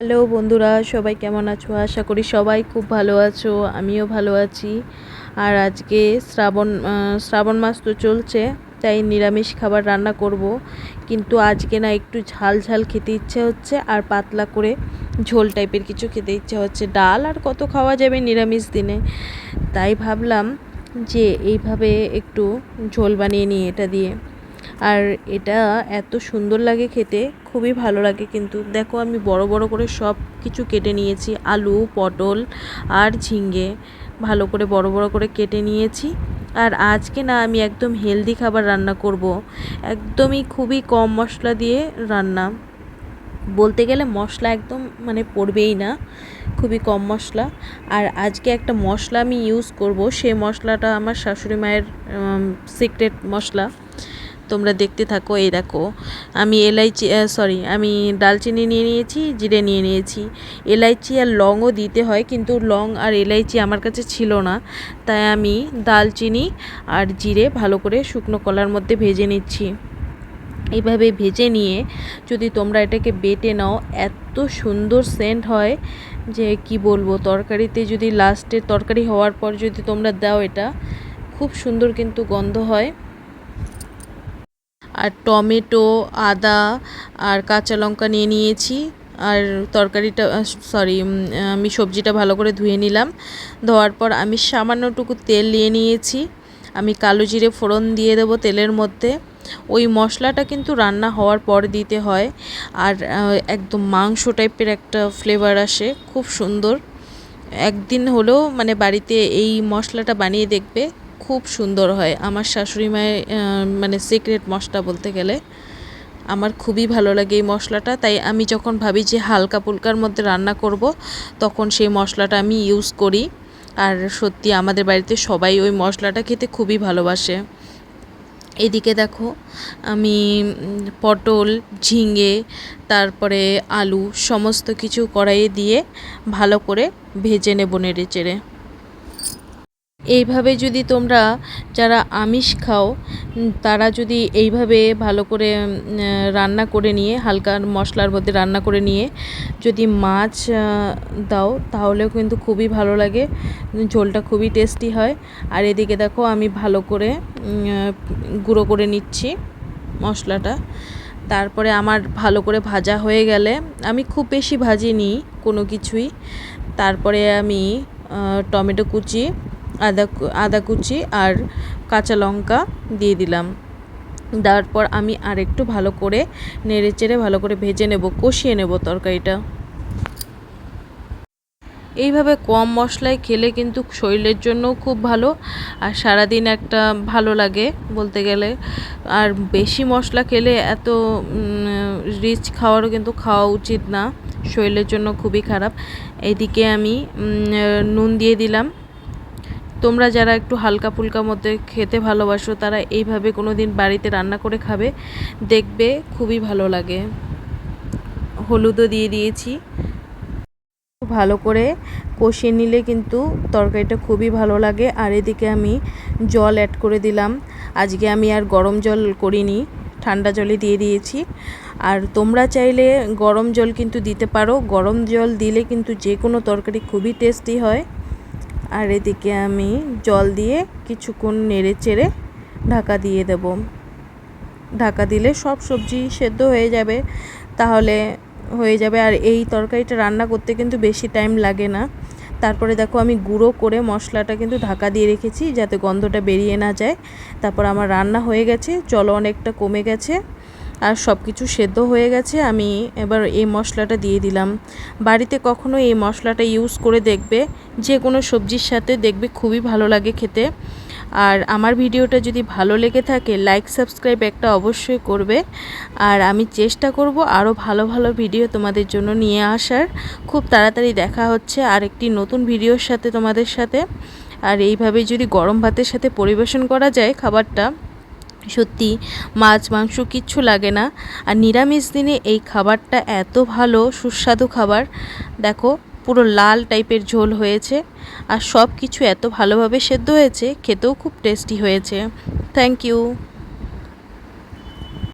Hello বন্ধুরা, সবাই কেমন আছো? আশা করি সবাই খুব ভালো আছো, আমিও ভালো আছি। আর আজকে শ্রাবণ শ্রাবণ মাস তো চলছে, তাই নিরামিষ খাবার রান্না করব। কিন্তু আজকে না একটু ঝাল ঝাল খেতে ইচ্ছে হচ্ছে, আর পাতলা করে ঝোল টাইপের কিছু খেতে ইচ্ছে হচ্ছে। ডাল আর কত খাওয়া যাবে নিরামিষ দিনে? তাই ভাবলাম যে এইভাবে একটু ঝোল বানিয়ে নিই এটা দিয়ে। আর এটা এত সুন্দর লাগে খেতে, খুবই ভালো লাগে কিন্তু। দেখো আমি বড় বড় করে সব কিছু কেটে নিয়েছি, আলু, পটল আর ঝিঙ্গে ভালো করে বড় বড় করে কেটে নিয়েছি। আর আজকে না আমি একদম হেলদি খাবার রান্না করব। একদমই খুবই কম মশলা দিয়ে রান্না। বলতে গেলে মশলা একদম মানে পড়বেই না, খুবই কম মশলা। আর আজকে একটা মশলা আমি ইউজ করব, সে মশলাটা আমার শাশুড়ি মায়ের সিক্রেট মশলা। তোমরা দেখতে থাকো, এই দেখো। আমি এলাইচি সরি আমি ডালচিনি নিয়ে নিয়েছি, জিরে নিয়ে নিয়েছি। এলাইচি আর লংও দিতে হয়, কিন্তু লং আর এলাইচি আমার কাছে ছিল না। তাই আমি দালচিনি আর জিরে ভালো করে শুকনো কলার মধ্যে ভেজে নিচ্ছি। এইভাবে ভেজে নিয়ে যদি তোমরা এটাকে বেটে নাও, এত সুন্দর সেন্ট হয় যে কি বলব, তরকারিতে যদি লাস্টে তরকারি হওয়ার পর যদি তোমরা দাও এটা, খুব সুন্দর কিন্তু গন্ধ হয়। আর টমেটো, আদা আর কাঁচা লঙ্কা নিয়ে নিয়েছি। আর তরকারিটা, সরি আমি সবজিটা ভালো করে ধুয়ে নিলাম। ধোয়ার পর আমি সামান্যটুকু তেল নিয়ে নিয়েছি। আমি কালো জিরে ফোড়ন দিয়ে দেবো তেলের মধ্যে। ওই মশলাটা কিন্তু রান্না হওয়ার পর দিতে হয়। আর একদম মাংস টাইপের একটা ফ্লেভার আসে, খুব সুন্দর। একদিন হলেও মানে বাড়িতে এই মশলাটা বানিয়ে দেখবে। খুব সুন্দর হয়। আমার শাশুড়ি মায়ের মানে সিক্রেট মশলা বলতে গেলে আমার খুবই ভালো লাগে এই মশলাটা। তাই আমি যখন ভাবি যে হালকা পুলকার মধ্যে রান্না করব, তখন সেই মশলাটা আমি ইউজ করি। আর সত্যি আমাদের বাড়িতে সবাই ওই মশলাটা খেতে খুবই ভালোবাসে। এদিকে দেখো, আমি পটল, ঝিঙে, তারপরে আলু সমস্ত কিছু কড়াইয়ে দিয়ে ভালো করে ভেজে নেব নেড়ে চেড়ে। এইভাবে যদি তোমরা যারা আমিষ খাও তারা যদি এইভাবে ভালো করে রান্না করে নিয়ে, হালকা মশলার মধ্যে রান্না করে নিয়ে যদি মাছ দাও, তাহলেও কিন্তু খুবই ভালো লাগে। ঝোলটা খুবই টেস্টি হয়। আর এদিকে দেখো আমি ভালো করে গুঁড়ো করে নিচ্ছি মশলাটা। তারপরে আমার ভালো করে ভাজা হয়ে গেলে আমি খুব বেশি ভাজিনি কোনো কিছুই। তারপরে আমি টমেটো কুচি আদা আদা কুচি আর কাঁচা লঙ্কা দিয়ে দিলাম। দেওয়ার পর আমি আর একটু ভালো করে নেড়ে চেড়ে ভালো করে ভেজে নেব, কষিয়ে নেব তরকারিটা। এইভাবে কম মশলায় খেলে কিন্তু শরীরের জন্যও খুব ভালো আর সারাদিন একটা ভালো লাগে বলতে গেলে। আর বেশি মশলা খেলে এত রিচ খাওয়ারও কিন্তু খাওয়া উচিত না, শরীরের জন্য খুবই খারাপ। এদিকে আমি নুন দিয়ে দিলাম। তোমরা যারা একটু হালকা ফুলকা মধ্যে খেতে ভালোবাসো, তারা এইভাবে কোনো দিন বাড়িতে রান্না করে খাবে। দেখবে খুবই ভালো লাগে। হলুদও দিয়ে দিয়েছি। ভালো করে কষিয়ে নিলে কিন্তু তরকারিটা খুবই ভালো লাগে। আর এদিকে আমি জল অ্যাড করে দিলাম। আজকে আমি আর গরম জল করিনি, ঠান্ডা জলে দিয়ে দিয়েছি। আর তোমরা চাইলে গরম জল কিন্তু দিতে পারো। গরম জল দিলে কিন্তু যে কোনো তরকারি খুবই টেস্টি হয়। আর এদিকে আমি জল দিয়ে কিছুক্ষণ নেড়ে চেড়ে ঢাকা দিয়ে দেব। ঢাকা দিলে সব সবজি সেদ্ধ হয়ে যাবে, তাহলে হয়ে যাবে। আর এই তরকারিটা রান্না করতে কিন্তু বেশি টাইম লাগে না। তারপরে দেখো আমি গুঁড়ো করে মশলাটা কিন্তু ঢাকা দিয়ে রেখেছি যাতে গন্ধটা বেরিয়ে না যায়। তারপর আমার রান্না হয়ে গেছে জল অনেকটা কমে গেছে। আর সব কিছু সেদ্ধ হয়ে গেছে, আমি এবার এই মশলাটা দিয়ে দিলাম। বাড়িতে কখনো এই মশলাটা ইউজ করে দেখবে যে কোনো সবজির সাথে দেখবে খুবই ভালো লাগে খেতে। আর আমার ভিডিওটা যদি ভালো লেগে থাকে লাইক সাবস্ক্রাইব একটা অবশ্যই করবে। আর আমি চেষ্টা করব আরও ভালো ভালো ভিডিও তোমাদের জন্য নিয়ে আসার। খুব তাড়াতাড়ি দেখা হচ্ছে আর একটি নতুন ভিডিওর সাথে তোমাদের সাথে। আর এইভাবে যদি গরম ভাতের সাথে পরিবেশন করা যায় খাবারটা সত্যি মাছ, মাংস কিচ্ছু লাগে না। আর নিরামিষ দিনে এই খাবারটা এত ভালো, সুস্বাদু খাবার। দেখো, পুরো লাল টাইপের ঝোল হয়েছে। আর সব কিছু এত ভালোভাবে সেদ্ধ হয়েছে, খেতেও খুব টেস্টি হয়েছে। Thank you